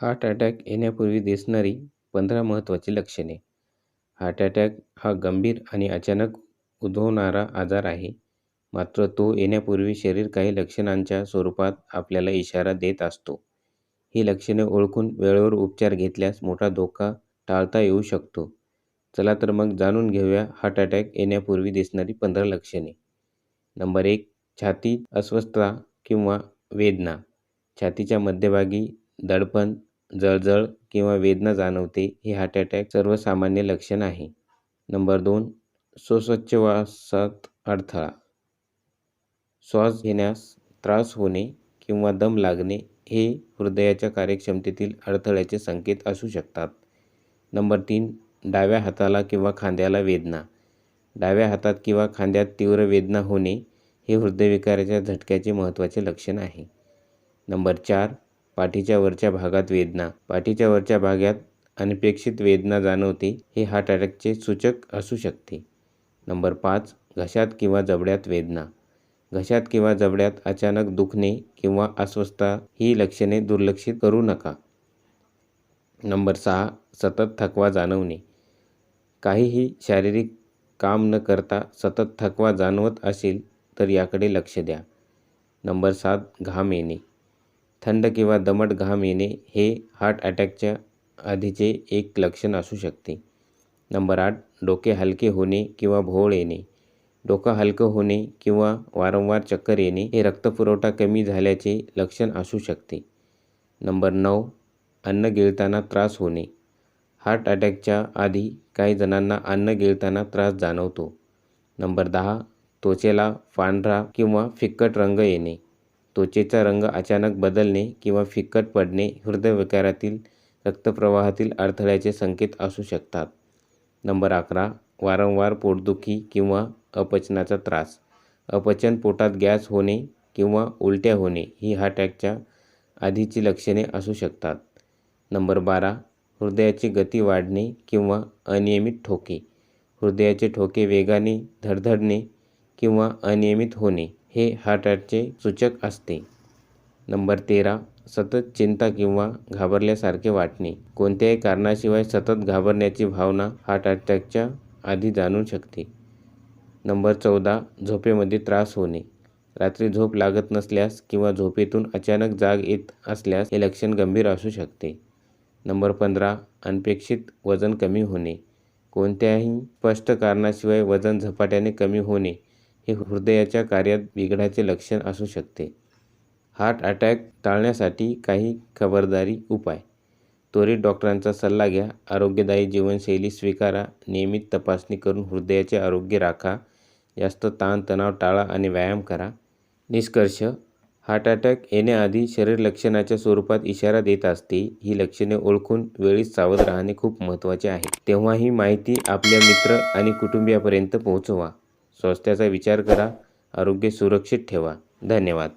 Heart attack येण्यापूर्वी दिसणारी पंधरा महत्त्वाची लक्षणे. हार्ट अटॅक हा गंभीर आणि अचानक उद्भवणारा आजार आहे. मात्र तो येण्यापूर्वी शरीर काही लक्षणांच्या स्वरूपात आपल्याला इशारा देत असतो. ही लक्षणे ओळखून वेळेवर उपचार घेतल्यास मोठा धोका टाळता येऊ शकतो. चला तर मग जाणून घेऊया हार्ट अटॅक येण्यापूर्वी दिसणारी पंधरा लक्षणे. नंबर एक छाती अस्वस्थता किंवा वेदना. छातीच्या मध्यभागी दडपण जळजळ किंवा वेदना जाणवते हे हार्ट अटॅक सर्वसामान्य लक्षण आहे. नंबर दोन श्वासोच्छवासात अडथळा. श्वास घेण्यास त्रास होणे किंवा दम लागणे हे हृदयाच्या कार्यक्षमतेतील अडथळ्याचे संकेत असू शकतात. नंबर तीन डाव्या हाताला किंवा खांद्याला वेदना. डाव्या हातात किंवा खांद्यात तीव्र वेदना होणे हे हृदयविकाराच्या झटक्याचे महत्त्वाचे लक्षण आहे. नंबर चार पाठीच्या वरच्या भागात वेदना. पाठीच्या वरच्या भागात अनपेक्षित वेदना जाणवते हे हार्ट अटॅकचे सूचक असू शकते. नंबर पाच घशात किंवा जबड्यात वेदना. घशात किंवा जबड्यात अचानक दुखणे किंवा अस्वस्थता ही लक्षणे दुर्लक्षित करू नका. नंबर सहा सतत थकवा जाणवणे. काहीही शारीरिक काम न करता सतत थकवा जाणवत असेल तर याकडे लक्ष द्या. नंबर सात घाम येणे. थंड किंवा दमट घाम येणे हे हार्ट अटॅकच्या आधीचे एक लक्षण असू शकते. नंबर आठ डोके हलके होणे किंवा भोवळ येणे. डोकं हलकं होणे किंवा वारंवार चक्कर येणे हे रक्तपुरवठा कमी झाल्याचे लक्षण असू शकते. नंबर नऊ अन्न गिळताना त्रास होणे. हार्ट अटॅकच्या आधी काही जणांना अन्न गिळताना त्रास जाणवतो. नंबर दहा त्वचेला पांढरा किंवा फिक्कट रंग येणे. त्वचेचा रंग अचानक बदलणे किंवा फिकट पडणे हृदयविकारातील रक्तप्रवाहातील अडथळ्याचे संकेत असू शकतात. नंबर अकरा वारंवार पोटदुखी किंवा अपचनाचा त्रास. अपचन पोटात गॅस होणे किंवा उलट्या होणे ही हार्ट अटॅकच्या आधीची लक्षणे असू शकतात. नंबर बारा हृदयाची गती वाढणे किंवा अनियमित ठोके. हृदयाचे ठोके वेगाने धडधडणे किंवा अनियमित होणे. हे हार्ट अटॅकचे सूचक असते. नंबर तेरा सतत चिंता किंवा घाबरल्यासारखे वाटणे. कोणत्याही कारणाशिवाय सतत घाबरण्याची भावना हार्ट अटॅकच्या आधी जाणू शकते. नंबर चौदा झोपेमध्ये त्रास होणे. रात्री झोप लागत नसल्यास किंवा झोपेतून अचानक जाग येत असल्यास हे लक्षण गंभीर असू शकते. नंबर पंधरा अनपेक्षित वजन कमी होणे. कोणत्याही स्पष्ट कारणाशिवाय वजन झपाट्याने कमी होणे हे हृदयाच्या कार्यात बिघडाचे लक्षण असू शकते. हार्ट अटॅक टाळण्यासाठी काही खबरदारी उपाय. त्वरित डॉक्टरांचा सल्ला घ्या. आरोग्यदायी जीवनशैली स्वीकारा. नियमित तपासणी करून हृदयाचे आरोग्य राखा. जास्त ताणतणाव टाळा आणि व्यायाम करा. निष्कर्ष हार्ट अटॅक येण्याआधी शरीर लक्षणाच्या स्वरूपात इशारा देत असते. ही लक्षणे ओळखून वेळीच सावध राहणे खूप महत्त्वाचे आहे. तेव्हा ही माहिती आपल्या मित्र आणि कुटुंबियापर्यंत पोहोचवा. स्वास्थ्याचा विचार करा. आरोग्य सुरक्षित ठेवा. धन्यवाद.